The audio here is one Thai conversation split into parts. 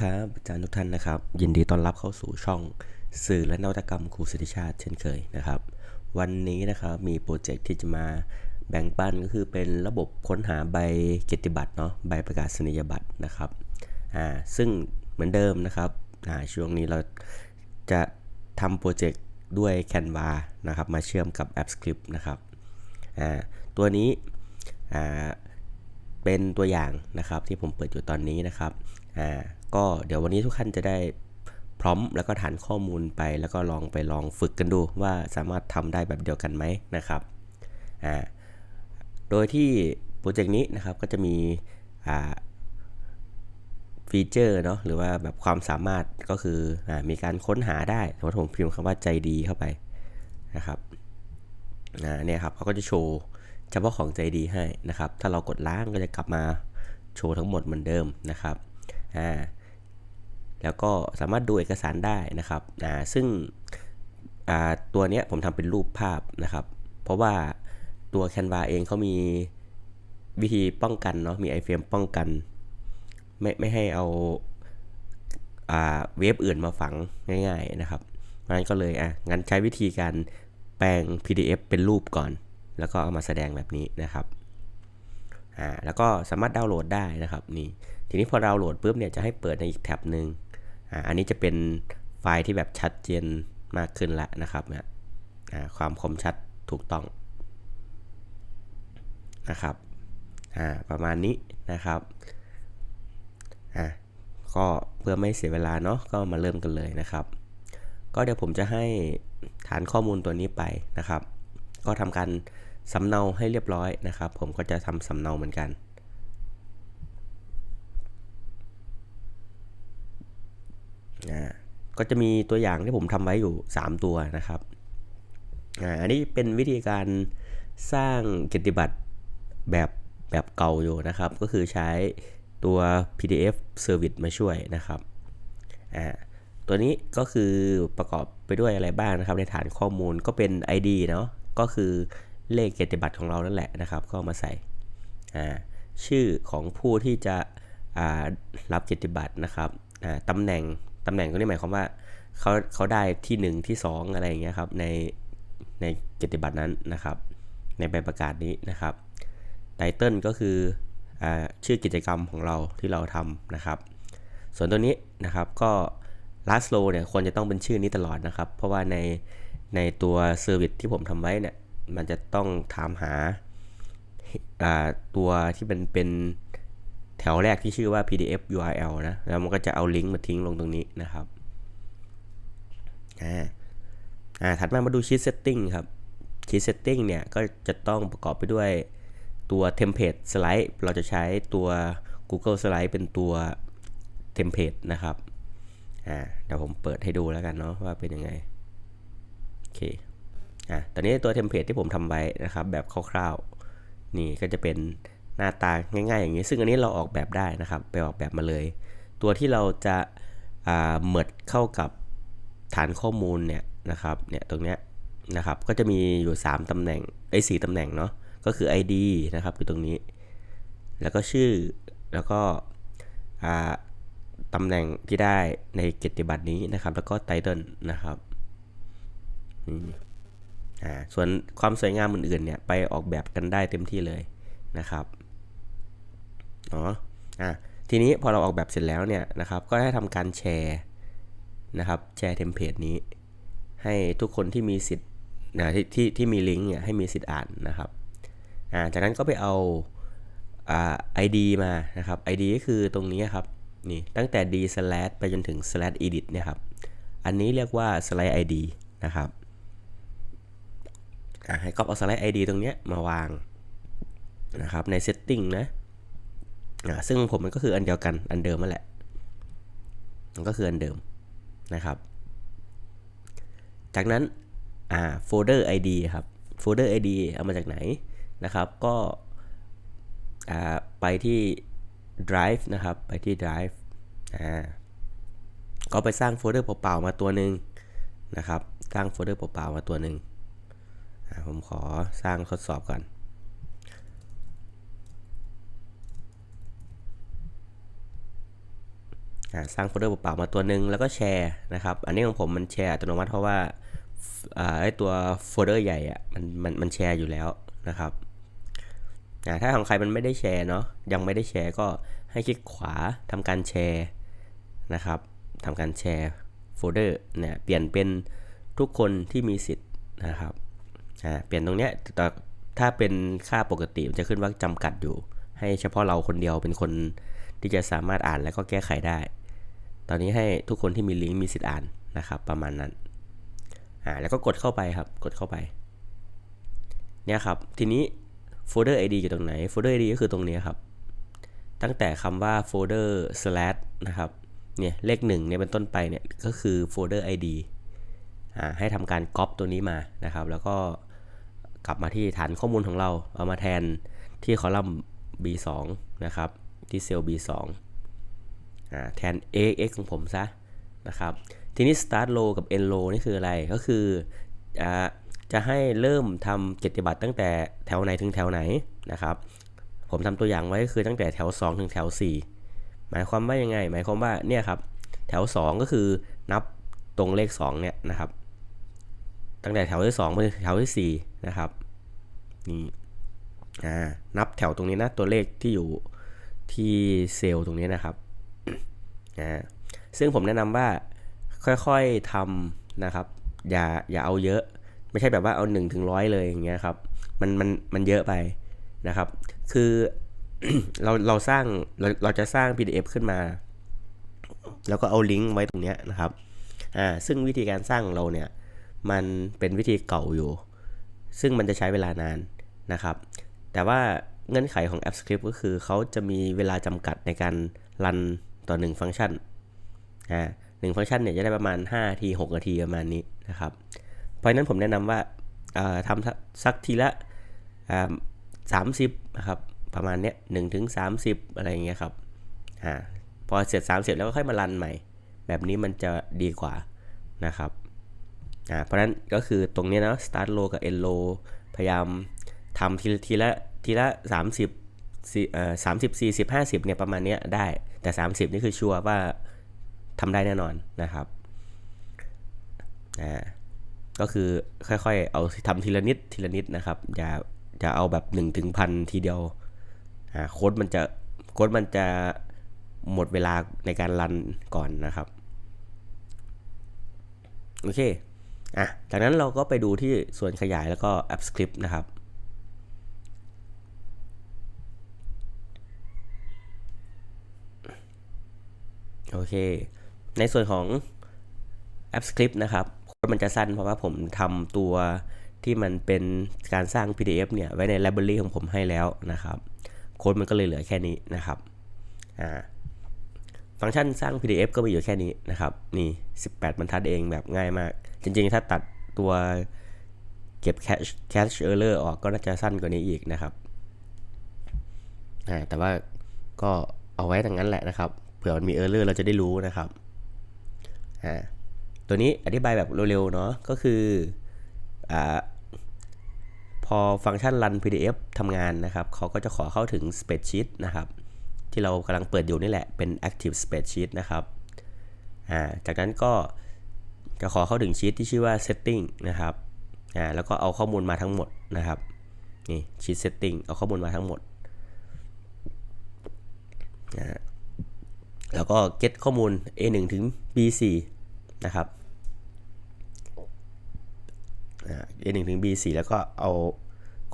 ครับอาจารย์ทุกท่านนะครับ ยินดีต้อนรับเข้าสู่ช่องสื่อและนวัตกรรมครูสิทธิชาติเช่นเคยนะครับ วันนี้นะครับมีโปรเจกต์ที่จะมาแบ่งปันก็คือเป็นระบบค้นหาใบเกียรติบัตรเนาะใบประกาศนียบัตรนะครับอ่าซึ่งเหมือนเดิมนะครับอ่าช่วงนี้เราจะทำโปรเจกต์ด้วย Canva นะครับมาเชื่อมกับแอป Script นะครับอ่าตัวนี้อ่าเป็นตัวอย่างนะครับที่ผมเปิดอยู่ตอนนี้นะครับอ่า ก็เดี๋ยววันนี้ทุกท่านจะได้พร้อมแล้วก็ฐานข้อมูลไป แล้วก็ลองไปลองฝึกกันดูว่าสามารถทำได้แบบเดียวกันไหมนะครับอ่าโดยที่โปรเจกต์นี้นะครับก็จะมีอ่าฟีเจอร์เนาะหรือว่าแบบความสามารถก็คืออมีการค้นหาได้สมมติผมพิมพ์คำว่าใจดีเข้าไปนะครับอ่าเนี่ยครับเขาก็จะโชว์เฉพาะของใจดีให้นะครับ ถ้าเรากดล้างก็จะกลับมาโชว์ทั้งหมดเหมือนเดิมนะครับอ่า แล้วก็สามารถดูเอกสารได้นะครับอ่าซึ่งอ่าตัวเนี้ยผมทำเป็นรูปภาพนะครับ เพราะว่าตัว Canva เองเขามีวิธีป้องกันเนาะมี iframe ป้องกัน ไม่ไม่ให้เอาอ่าเว็บอื่นมาฝังง่ายๆนะครับเพราะฉะนั้นก็เลยอะงั้นใช้วิธีการแปลง PDF เป็นรูปก่อน แล้วก็เอามาแสดงแบบนี้นะครับอ่าแล้วก็สามารถดาวน์โหลดได้นะครับนี่ทีนี้พอดาวน์โหลดปุ๊บเนี่ยจะให้เปิดในอีกแท็บหนึ่ง อันนี้จะเป็นไฟล์ที่แบบชัดเจนมากขึ้นและนะครับเนี่ยความคมชัดถูกต้องนะครับอ่าประมาณนี้นะครับอ่าก็เพื่อไม่เสียเวลาเนาะก็มาเริ่มกันเลยนะครับ ก็เดี๋ยวผมจะให้ฐานข้อมูลตัวนี้ไปนะครับ ก็ทำการสำเนาให้เรียบร้อยนะครับ ผมก็จะทำสำเนาเหมือนกันอ่า ก็จะมีตัวอย่างที่ผมทำไว้อยู่ 3 ตัวนะครับอ่าอันนี้เป็นวิธีการสร้างเกียรติบัตรแบบแบบเก่าอยู่นะครับ ก็คือใช้ตัว PDF Service มาช่วยนะครับอ่าตัวนี้ก็คือประกอบไปด้วยอะไรบ้างนะครับ ในฐานข้อมูลก็เป็น ID เนาะก็คือเลขเกียรติบัตรของเรานั่นแหละนะครับ ก็มาใส่ชื่อของผู้ที่จะรับเกียรติบัตรนะครับตำแหน่ง ตำแหน่งก็นี่หมายความว่าเขาเขาได้ที่ 1 ที่ 2 อะไรอย่างเงี้ยครับในในเกียรติบัตรนั้นนะครับ ในใบประกาศนี้นะครับไตเติลก็คืออชื่อกิจกรรมของเราที่เราทำนะครับ ส่วนตัวนี้นะครับก็ last row เนี่ยควรจะต้องเป็นชื่อนี้ตลอดนะครับ เพราะว่าในในตัวเซอร์วิสที่ผมทำไว้เนี่ยมันจะต้องถามหาตัวที่เป็นเป็น แถวแรกที่ชื่อว่า pdf url นะ แล้วมันก็จะเอาลิงก์มาทิ้งลงตรงนี้นะครับ อ่า อ่า ถัดมามาดู sheet setting ครับ sheet setting เนี่ยก็จะต้องประกอบไปด้วยตัว template slide เราจะใช้ตัว Google Slide เป็นตัว template นะครับ อ่า เดี๋ยวผมเปิดให้ดูแล้วกันเนาะว่าเป็นยังไง โอเค อะตอนนี้ตัวเทมเพลตที่ผมทำไว้นะครับ แบบคร่าวๆ นี่ก็จะเป็น หน้าตาง่ายๆ อย่างนี้ ซึ่งอันนี้เราออกแบบได้นะครับ ไปออกแบบมาเลย ตัวที่เราจะเหมิดเข้ากับฐานข้อมูลเนี่ยนะครับเนี่ยตรงเนี้ยนะครับก็จะมีอยู่ 3 ตำแหน่งไอ้สตำแหน่งเนาะก็คือ ID นะครับอยู่ตรงนี้ แล้วก็ชื่อแล้วก็ตำแหน่งที่ได้ในเกียรติบัตรนี้นะครับ แล้วก็ไตเติลนะครับอ่าส่วนความสวยงามอื่นๆเนี่ยไปออกแบบกันได้เต็มที่เลยนะครับ อ๋ออ่าทีนี้พอเราออกแบบเสร็จแล้วเนี่ยนะครับก็ได้ทำการแชร์นะครับแชร์เทมเพลตนี้ ให้ทุกคนที่มีสิทธิ์นะที่ที่ที่มีลิงก์เนี่ยให้มีสิทธิ์อ่านนะครับอ่าจากนั้นก็ไปเอาอ่า ID มานะครับ ID ก็คือตรงนี้ครับนี่ตั้งแต่ d slash ไปจนถึง slash edit เนี่ยครับอันนี้เรียกว่า slide ID นะครับให้ก๊อปเอาสไลด์ ID ตรงนี้มาวางนะครับใน setting นะ ซึ่งผมมันก็คืออันเดียวกันอันเดิมนั่นแหละ มันก็คืออันเดิมนะครับ จากนั้นอ่าโฟลเดอร์ ID ครับโฟลเดอร์ ID เอามาจากไหนนะครับ ก็อ่าไปที่ drive นะครับ ไปที่ drive ก็ไปสร้างโฟลเดอร์เปล่าๆมาตัวหนึ่งนะครับ สร้างโฟลเดอร์เปล่าๆมาตัวหนึ่งผมขอสร้างทดสอบก่อน อ่า สร้างโฟลเดอร์เปล่ามาตัวหนึ่งแล้วก็แชร์นะครับ อันนี้ของผมมันแชร์อัตโนมัติเพราะว่าไอตัวโฟลเดอร์ใหญ่อะมันมันมันแชร์อยู่แล้วนะครับถ้าของใครมันไม่ได้แชร์เนาะยังไม่ได้แชร์ก็ให้คลิกขวาทำการแชร์นะครับทำการแชร์โฟลเดอร์เนี่ยเปลี่ยนเป็นทุกคนที่มีสิทธิ์นะครับเปลี่ยนตรงเนี้ยแต่ถ้าเป็นค่าปกติมันจะขึ้นว่าจำกัดอยู่ ให้เฉพาะเราคนเดียวเป็นคนที่จะสามารถอ่านแล้วก็แก้ไขได้ ตอนนี้ให้ทุกคนที่มีลิงก์มีสิทธิ์อ่านนะครับ ประมาณนั้นอ่าแล้วก็กดเข้าไปครับ กดเข้าไป เนี่ยครับ ทีนี้โฟลเดอร์ ID อยู่ตรงไหนโฟลเดอร์ ID ก็คือตรงนี้ครับ ตั้งแต่คำว่าโฟลเดอร์ slash นะครับ เนี่ย เลขหนึ่งเนี่ยเป็นต้นไปเนี่ย ก็คือโฟลเดอร์ ID อ่า ให้ทำการก๊อปตัวนี้มานะครับ แล้วก็กลับมาที่ฐานข้อมูลของเรา เอามาแทนที่คอลัมน์ B2 นะครับ ที่เซลล์ B2 แทน AX ของผมซะนะครับทีนี้ start low กับ end low นี่คืออะไรก็คืออจะให้เริ่มทำกิจบัตรตั้งแต่แถวไหนถึงแถวไหนนะครับ ผมทำตัวอย่างไว้ก็คือตั้งแต่แถว 2 ถึงแถว 4 หมายความว่ายังไง หมายความว่าเนี่ยครับแถว 2 ก็คือนับตรงเลข 2 เนี่ยนะครับ ตั้งแต่แถวที่2ไปถึงแถวที่4นะครับนี่อ่านับแถวตรงนี้นะตัวเลขที่อยู่ที่เซลล์ตรงนี้นะครับ อ่าซึ่งผมแนะนำว่าค่อยๆทำนะครับ อย่าอย่าเอาเยอะ ไม่ใช่แบบว่าเอา1ถึงร้อยเลยอย่างเงี้ยครับ มันมันมันเยอะไปนะครับ คือเราเราสร้างเราเราจะสร้าง PDF ขึ้นมา แล้วก็เอาลิงก์ไว้ตรงเนี้ยนะครับอ่าซึ่งวิธีการสร้างของเราเนี่ยมันเป็นวิธีเก่าอยู่ ซึ่งมันจะใช้เวลานานนะครับ แต่ว่าเงื่อนไขของ AppScript ก็คือเขาจะมีเวลาจำกัดในการรัน ต่อ 1 ฟังก์ชันอ่าหนึ่งฟังก์ชันเนี่ยจะได้ประมาณ5นาที6นาทีประมาณนี้นะครับเพราะนั้นผมแนะนำว่าทำสักทีละสามสิบนะครับประมาณเนี้ยหนึ่งถึงสามสิบอะไรอย่างเงี้ยครับอ่าพอเสร็จ30แล้วก็ค่อยมารันใหม่ แบบนี้มันจะดีกว่านะครับอ่าเพราะฉะนั้นก็คือตรงนี้นะ start low กับ end low พยายามทำทีละทีละทีละสามสิบ สามสิบสี่สิบห้าสิบเนี่ยประมาณเนี้ยได้ แต่ 30 นี่คือชัวร์ว่าทำได้แน่นอนนะครับอ่าก็คือค่อยๆ เอาทำทีละนิดทีละนิดนะครับ อย่าอย่าเอาแบบ1ถึงพันทีเดียวอ่าโค้ดมันจะโค้ดมันจะหมดเวลาในการรันก่อนนะครับโอเคอะจากนั้นเราก็ไปดูที่ส่วนขยายแล้วก็ App Script นะครับ โอเค ในส่วนของ App Script นะครับโค้ดมันจะสั้นเพราะว่าผมทำตัวที่มันเป็นการสร้าง PDF เนี่ยไว้ใน library ของผมให้แล้วนะครับ โค้ดมันก็เลยเหลือแค่นี้นะครับอ่าฟังก์ชันสร้าง PDF ก็มีอยู่แค่นี้นะครับนี่ 18 บรรทัดเองแบบง่ายมาก จริงๆ ถ้าตัดตัวเก็บ cache cache error ออกก็น่าจะสั้นกว่านี้อีกนะครับอ่าแต่ว่าก็เอาไว้ดังนั้นแหละนะครับ เผื่อมันมี error เราจะได้รู้นะครับอ่าตัวนี้อธิบายแบบเร็วๆเนาะก็คืออ่าพอฟังก์ชัน run PDF ทำงานนะครับเขาก็จะขอเข้าถึง spreadsheet นะครับ ที่เรากำลังเปิดอยู่นี่แหละเป็น active spreadsheet นะครับอ่าจากนั้นก็จะขอเข้าถึงชีตที่ชื่อว่า setting นะครับอ่าแล้วก็เอาข้อมูลมาทั้งหมดนะครับนี่ชีต setting เอาข้อมูลมาทั้งหมด แล้วก็ get ข้อมูล A1 ถึง B4 นะครับ A1 ถึง B4 แล้วก็เอา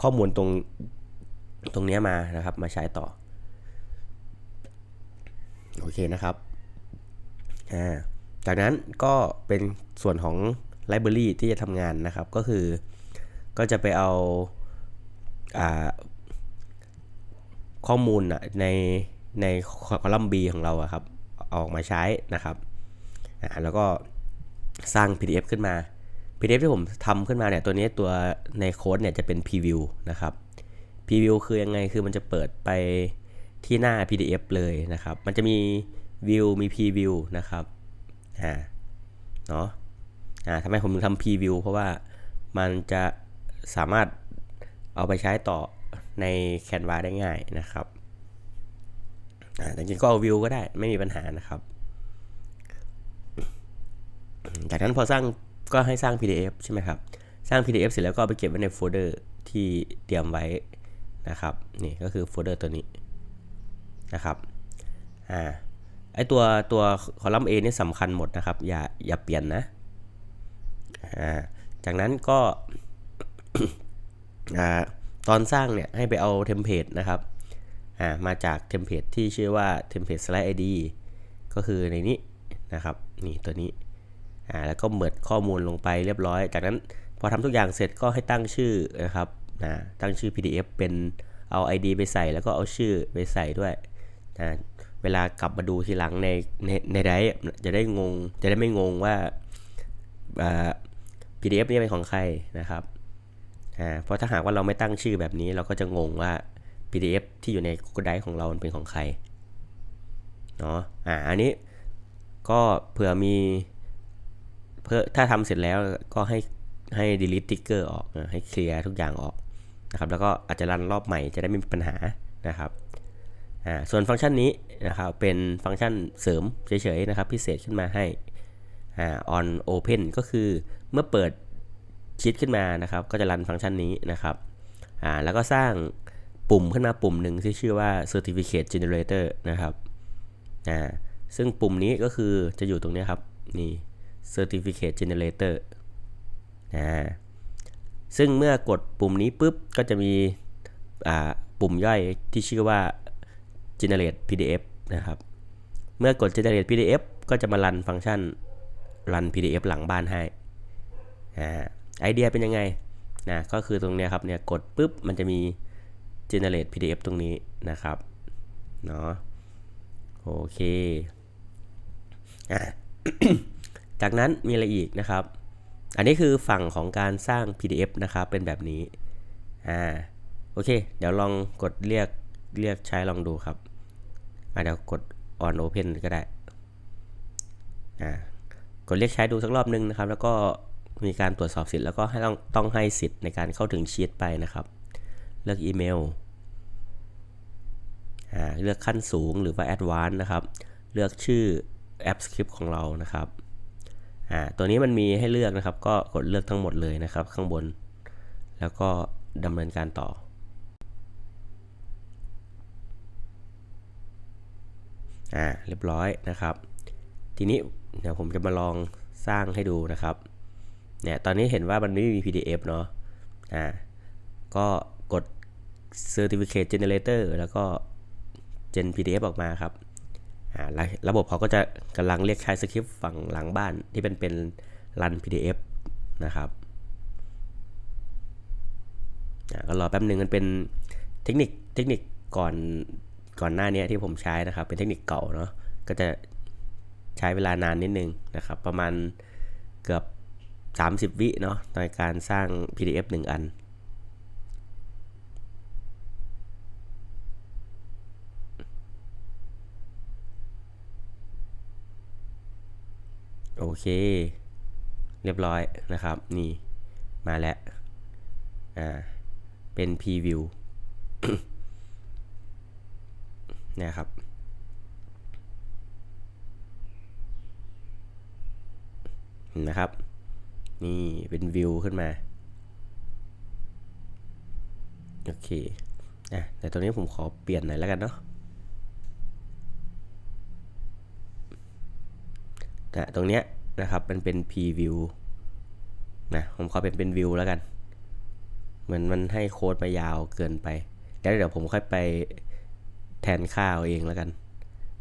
ข้อมูลตรงตรงนี้มานะครับ มาใช้ต่อ โอเคนะครับาจากนั้นก็เป็นส่วนของ Library ที่จะทำงานนะครับ ก็คือก็จะไปเอาอาข้อมูลใน ในคอลัมน์ B ของเราอะครับ ออกมาใช้นะครับอ่าแล้วก็สร้าง PDF ขึ้นมา PDF ที่ผมทำขึ้นมาเนี่ยตัวนี้ตัวในโค้ดเนี่ยจะเป็น preview นะครับ preview คือยังไงคือมันจะเปิดไปที่หน้า PDF เลยนะครับ มันจะมี view มี preview นะครับอ่าเนาะอ่าทำไมผมถึงทำ preview เพราะว่ามันจะสามารถเอาไปใช้ต่อใน Canva ได้ง่ายนะครับ อ่จริงก็เอา view ก็ได้ไม่มีปัญหานะครับ จากนั้นพอสร้างก็ให้สร้าง PDF ใช่ไหมครับ สร้าง PDF เสร็จแล้วก็เอาไปเก็บไว้ในโฟลเดอร์ที่เตรียมไว้นะครับ นี่ก็คือโฟลเดอร์ตัวนี้นะครับอ่าไอตัวตัวคอลัมน์ A นี่สำคัญหมดนะครับ อย่าอย่าเปลี่ยนนะอ่าจากนั้นก็อ่าตอนสร้างเนี่ยให้ไปเอาเทมเพลตนะครับ อ่ามาจากเทมเพลตที่ชื่อว่าเทมเพลต slide id ก็คือในนี้นะครับนี่ตัวนี้อ่าแล้วก็เมิดข้อมูลลงไปเรียบร้อย จากนั้นพอทำทุกอย่างเสร็จก็ให้ตั้งชื่อนะครับนะตั้งชื่อ PDF เป็นเอา ID ไปใส่แล้วก็เอาชื่อไปใส่ด้วยนะเวลากลับมาดูทีหลังในในในไดร์จะได้งงจะได้ไม่งงว่าอ่า PDF นี่เป็นของใครนะครับอ่าเพราะถ้าหากว่าเราไม่ตั้งชื่อแบบนี้เราก็จะงงว่า PDF ที่อยู่ใน Google Drive ของเราเป็นของใครเนาะอ่าอันนี้ก็เผื่อมีเพื่อถ้าทำเสร็จแล้วก็ให้ให้ delete trigger ออกให้เคลียร์ทุกอย่างออกนะครับแล้วก็อาจจะรันรอบใหม่จะได้ไม่มีปัญหานะครับอ่าส่วนฟังก์ชันนี้นะครับเป็นฟังก์ชันเสริมเฉยๆนะครับพิเศษขึ้นมาให้อ่า on open ก็คือเมื่อเปิดชีตขึ้นมานะครับ ก็จะรันฟังก์ชันนี้นะครับอ่าแล้วก็สร้าง ปุ่มขึ้นมาปุ่มหนึ่งที่ชื่อว่า certificate generator นะครับอ่าซึ่งปุ่มนี้ก็คือจะอยู่ตรงนี้ครับ นี่ certificate generator อ่าซึ่งเมื่อกดปุ่มนี้ปุ๊บ ก็จะมีอ่าปุ่มย่อยที่ชื่อว่า generate PDF นะครับ เมื่อกด generate PDF ก็จะมารันฟังก์ชันรัน PDF หลังบ้านให้อ่าไอเดียเป็นยังไงนะก็คือตรงเนี้ยครับเนี่ยกดปุ๊บมันจะมี generate PDF ตรงนี้นะครับเนาะโอเคอ่าจากนั้นมีอะไรอีกนะครับ อันนี้คือฝั่งของการสร้าง PDF นะครับ เป็นแบบนี้อ่าโอเค เดี๋ยวลองกดเรียกเรียกใช้ลองดูครับอ่าเดี๋ยวกด on open ก็ได้อ่ากดเรียกใช้ดูสักรอบนึงนะครับ แล้วก็มีการตรวจสอบสิทธิ์แล้วก็ให้ต้องต้องให้สิทธิ์ในการเข้าถึงชีตไปนะครับ เลือกอีเมลอ่าเลือกขั้นสูงหรือว่า advanced นะครับ เลือกชื่อแอปสคริปต์ของเรานะครับอ่าตัวนี้มันมีให้เลือกนะครับ ก็กดเลือกทั้งหมดเลยนะครับ ข้างบน แล้วก็ดำเนินการต่อ อ่า เรียบร้อยนะครับ ทีนี้เดี๋ยวผมจะมาลองสร้างให้ดูนะครับ เนี่ย ตอนนี้เห็นว่ามันไม่มี PDF เนาะ อ่า ก็ certificate generator แล้วก็ gen PDF ออกมาครับระบบเขาก็จะกำลังเรียกใช้สคริปต์ฝั่งหลังบ้านที่เป็นเป็นรัน PDF นะครับก็รอแป๊บหนึ่งมันเป็นเทคนิคเทคนิคก่อนก่อนหน้านี้ที่ผมใช้นะครับ เป็นเทคนิคเก่าเนาะก็จะใช้เวลานานนิดนึงนะครับ ประมาณเกือบ 30 วิเนาะในการสร้าง PDF 1 อัน อเค เรียบร้อยนะครับ นี่ มาแล้ว อ่า เป็นพรีวิวนะครับเห็นะครับ นี่เป็นวิวขึ้นมา โอเคอะแต่ตรงนี้ผมขอเปลี่ยนหน่อยแล้วกันเนาะแต่ตรงเนี้ย นะครับ มันเป็น preview นะ ผมขอเป็นเป็นวิวแล้วกัน เหมือนมันให้โค้ดมายาวเกินไป แล้วเดี๋ยวผมค่อยไปแทนค่าเอาเองแล้วกัน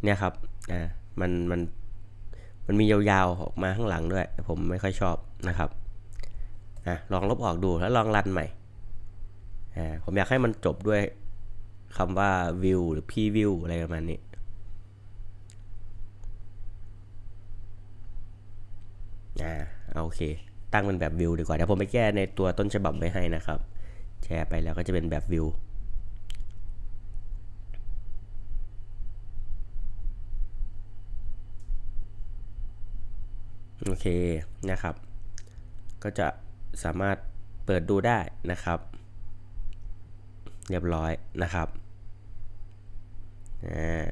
เนี่ยครับ อ่า มัน มัน มันมียาวๆออกมาข้างหลังด้วย ผมไม่ค่อยชอบนะครับ อะ ลองลบออกดูแล้วลองรันใหม่ อ่า ผมอยากให้มันจบด้วยคำว่า view หรือ preview อะไรประมาณนี้ อ่าโอเค ตั้งเป็นแบบวิวดีกว่าเดี๋ยวผมไปแก้ในตัวต้นฉบับไว้ให้นะครับ แชร์ไปแล้วก็จะเป็นแบบวิวโอเคนะครับ ก็จะสามารถเปิดดูได้นะครับ เรียบร้อยนะครับอ่า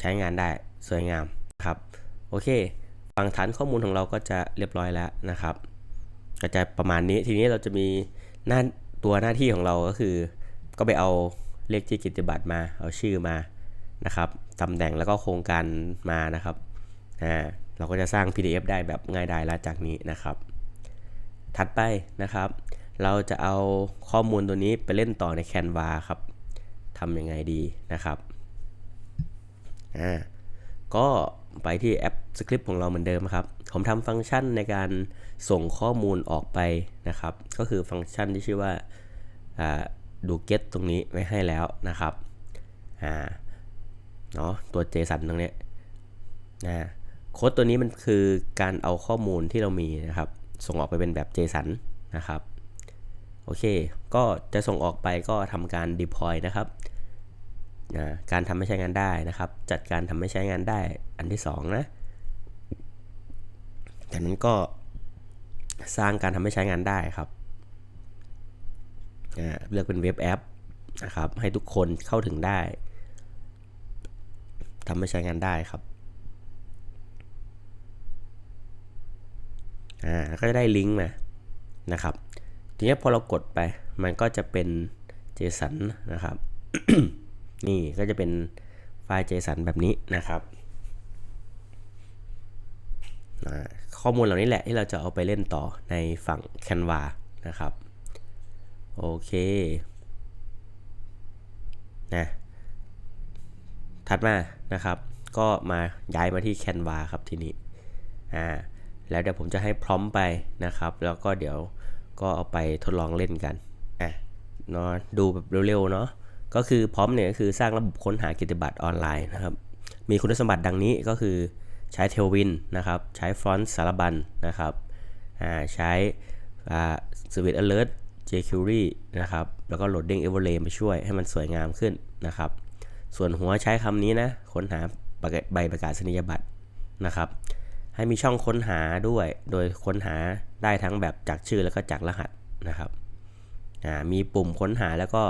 ใช้งานได้สวยงามครับ โอเค ฝั่งฐานข้อมูลของเราก็จะเรียบร้อยแล้วนะครับ ก็จะประมาณนี้ทีนี้เราจะมีหน้าตัวหน้าที่ของเราก็คือ ก็ไปเอาเลขที่กิจบัตรมาเอาชื่อมานะครับตำแหน่งแล้วก็โครงการมานะครับอ่าเราก็จะสร้าง PDF ได้แบบง่ายดายแล้วจากนี้นะครับ ถัดไปนะครับ เราจะเอาข้อมูลตัวนี้ไปเล่นต่อใน Canva ครับทำยังไงดีนะครับอ่าก็ ไปที่แอปสคริปต์ของเราเหมือนเดิมครับ ผมทำฟังก์ชันในการส่งข้อมูลออกไปนะครับ ก็คือฟังก์ชันที่ชื่อว่าดู get ตรงนี้ไว้ให้แล้วนะครับอ่าเนาะตัว JSON ตรงนี้นะโค้ดตัวนี้มันคือการเอาข้อมูลที่เรามีนะครับ ส่งออกไปเป็นแบบ JSON นะครับ โอเค ก็จะส่งออกไปก็ทำการ deploy นะครับ นะการทำให้ใช้งานได้นะครับ จัดการทำให้ใช้งานได้อันที่ 2 นะจากนั้นก็สร้างการทำให้ใช้งานได้ครับเลือกเป็นเว็บแอปนะครับให้ทุกคนเข้าถึงได้ทำให้ใช้งานได้ครับอ่าก็จะได้ลิงก์มานะครับ ทีนี้พอเรากดไปมันก็จะเป็น JSON นะครับ นี่ก็จะเป็นไฟล์ JSON แบบนี้นะครับ ข้อมูลเหล่านี้แหละที่เราจะเอาไปเล่นต่อในฝั่ง Canva นะครับ โอเคนะถัดมานะครับก็มาย้ายมาที่ Canva ครับทีนี้อ่าแล้วเดี๋ยวผมจะให้พร้อมไปนะครับ แล้วก็เดี๋ยวก็เอาไปทดลองเล่นกันอะเนาะดูแบบเร็วๆเนาะ ก็คือพร้อมเนี่ยก็คือสร้างระบบค้นหากิจบัตรออนไลน์นะครับ มีคุณสมบัติดังนี้ก็คือใช้ Tailwind นะครับ ใช้ฟอนต์สารบัญนะครับใช้อ่า Service Alert jQuery นะครับ แล้วก็ Loading Overlay มาช่วยให้มันสวยงามขึ้นนะครับ ส่วนหัวใช้คำนี้นะ ค้นหาใบประกาศนียบัตรนะครับ ให้มีช่องค้นหาด้วย โดยค้นหาได้ทั้งแบบจากชื่อแล้วก็จากรหัสนะครับ มีปุ่มค้นหาแล้วก็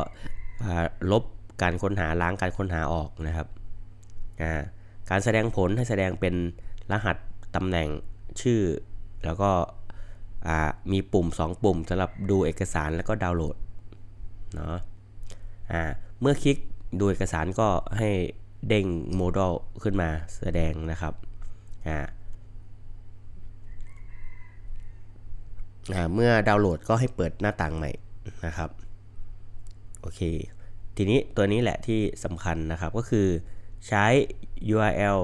ลบการค้นหาล้างการค้นหาออกนะครับการแสดงผลให้แสดงเป็นรหัสตำแหน่งชื่อ แล้วก็มีปุ่ม 2 ปุ่มสำหรับดูเอกสารแล้วก็ดาวน์โหลดเนาะเมื่อคลิกดูเอกสารก็ให้เด้งโมดูลขึ้นมาแสดงนะครับเมื่อดาวน์โหลดก็ให้เปิดหน้าต่างใหม่นะครับ โอเค ทีนี้ตัวนี้แหละที่สำคัญนะครับก็คือใช้ URL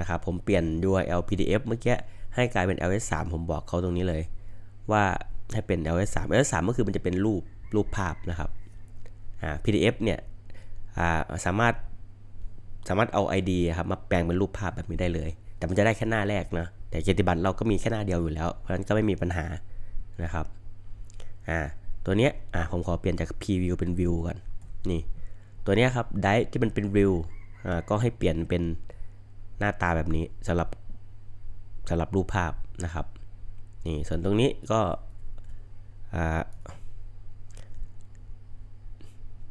นะครับผมเปลี่ยน URL PDF เมื่อกี้ให้กลายเป็น ls3 ผมบอกเขาตรงนี้เลย ว่าให้เป็น ls3 ls3 ก็คือมันจะเป็นรูปรูปภาพนะครับ PDF เนี่ยสามารถสามารถเอา ID ครับมาแปลงเป็นรูปภาพแบบนี้ได้เลย แต่มันจะได้แค่หน้าแรกนะแต่เกียรติบัตรเราก็มีแค่หน้าเดียวอยู่แล้ว เพราะฉะนั้นก็ไม่มีปัญหานะครับอ่า ตัวเนี้ยอ่าผมขอเปลี่ยนจาก preview เป็น view ก่อนนี่ตัวเนี้ยครับได้ที่มันเป็น view อ่าก็ให้เปลี่ยนเป็นหน้าตาแบบนี้สำหรับสำหรับรูปภาพนะครับนี่ส่วนตรงนี้ก็อ่า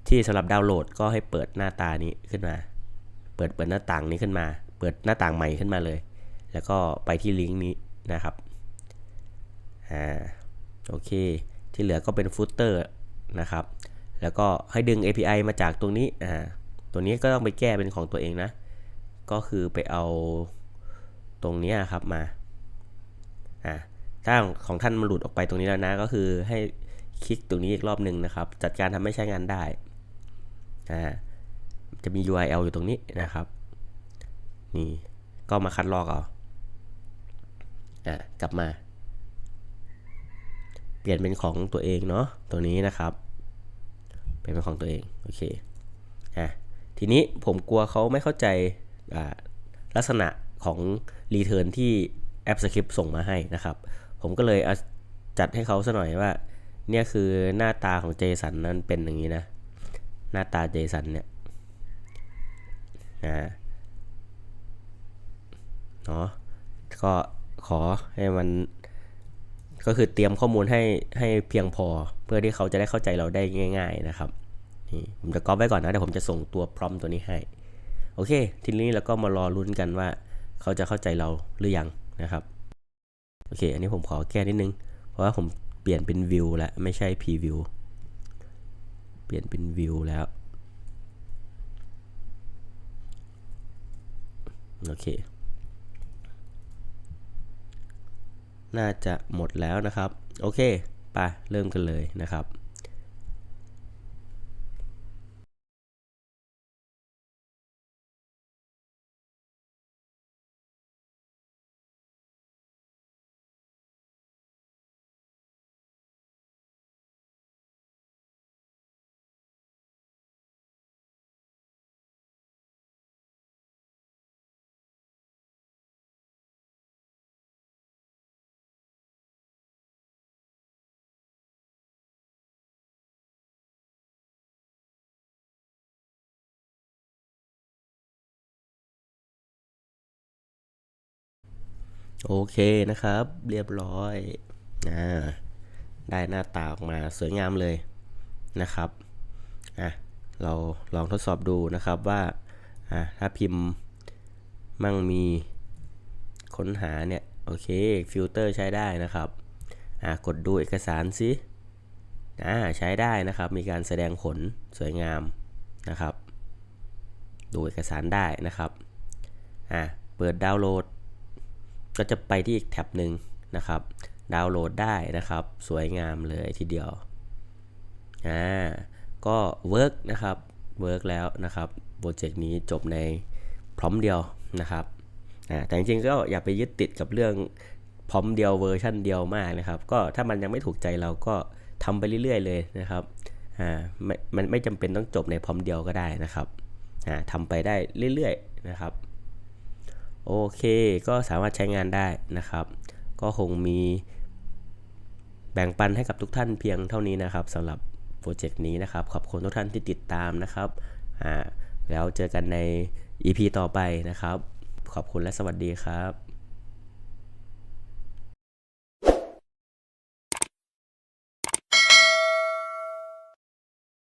ที่สำหรับดาวน์โหลดก็ให้เปิดหน้าตานี้ขึ้นมา เปิดเปิดหน้าต่างนี้ขึ้นมา เปิดหน้าต่างใหม่ขึ้นมาเลย แล้วก็ไปที่ลิงก์นี้นะครับอ่าโอเค ที่เหลือก็เป็นฟุตเตอร์นะครับ แล้วก็ให้ดึง API มาจากตรงนี้อ่าตัวนี้ก็ต้องไปแก้เป็นของตัวเองนะ ก็คือไปเอาตรงนี้ครับมาอ่าถ้าของท่านมันหลุดออกไปตรงนี้แล้วนะ ก็คือให้คลิกตรงนี้อีกรอบหนึ่งนะครับ จัดการทำให้ใช้งานได้อ่าจะมี URL อยู่ตรงนี้นะครับ นี่ก็มาคัดลอกเอาอ่ากลับมา ปลี่ยนเป็นของตัวเองเนาะตัวนี้นะครับ เป็นเป็นของตัวเองโอเคอะทีนี้ผมกลัวเขาไม่เข้าใจลักษณะของรีเทิร์นที่แอปสคริปส่งมาให้นะครับ ผมก็เลยจัดให้เขาซะหน่อยว่า เนี่ยคือหน้าตาของ JSON นั้นเป็นอย่างนี้นะ หน้าตา JSON เนี่ยนะเนาะก็ขอให้มัน ก็คือเตรียมข้อมูลให้ให้เพียงพอ เพื่อที่เขาจะได้เข้าใจเราได้ง่าย ๆนะครับนี่ผมจะก๊อปไว้ก่อนนะเดี๋ยวผมจะส่งตัวพร้อมตัวนี้ให้ โอเค ทีนี้เราก็มารอลุ้นกันว่า เขาจะเข้าใจเราหรือยังนะครับโอเค อันนี้ผมขอแก้นิดนึง เพราะว่าผมเปลี่ยนเป็นวิวแล้วไม่ใช่พรีวิวเปลี่ยนเป็นวิวแล้ว โอเค น่าจะหมดแล้วนะครับ โอเค ไป เริ่มกันเลยนะครับ โอเคนะครับ เรียบร้อยอ่าได้หน้าตาออกมาสวยงามเลยนะครับอะเราลองทดสอบดูนะครับว่าอะถ้าพิมพ์มั่งมีค้นหาเนี่ย โอเคฟิลเตอร์ใช้ได้นะครับอะกดดูเอกสารสิอ่าใช้ได้นะครับ มีการแสดงผลสวยงามนะครับ ดูเอกสารได้นะครับอะเปิดดาวน์โหลด ก็จะไปที่อีกแท็บหนึ่งนะครับ ดาวน์โหลดได้นะครับ สวยงามเลยทีเดียว อ่า ก็เวิร์กนะครับเวิร์กแล้วนะครับ โปรเจกต์นี้จบในพร้อมเดียวนะครับ อ่า แต่จริงๆก็อย่าไปยึดติดกับเรื่องพร้อมเดียวเวอร์ชันเดียวมากนะครับ ก็ถ้ามันยังไม่ถูกใจเราก็ทำไปเรื่อยๆเลยนะครับ อ่า ไม่ มันไม่จำเป็นต้องจบในพร้อมเดียวก็ได้นะครับ อ่าทำไปได้เรื่อยๆนะครับ โอเค ก็สามารถใช้งานได้นะครับ ก็คงมีแบ่งปันให้กับทุกท่านเพียงเท่านี้นะครับสำหรับโปรเจกต์นี้นะครับ ขอบคุณทุกท่านที่ติดตามนะครับอ่าแล้วเจอกันใน EP ต่อไปนะครับ ขอบคุณและสวัสดีครับ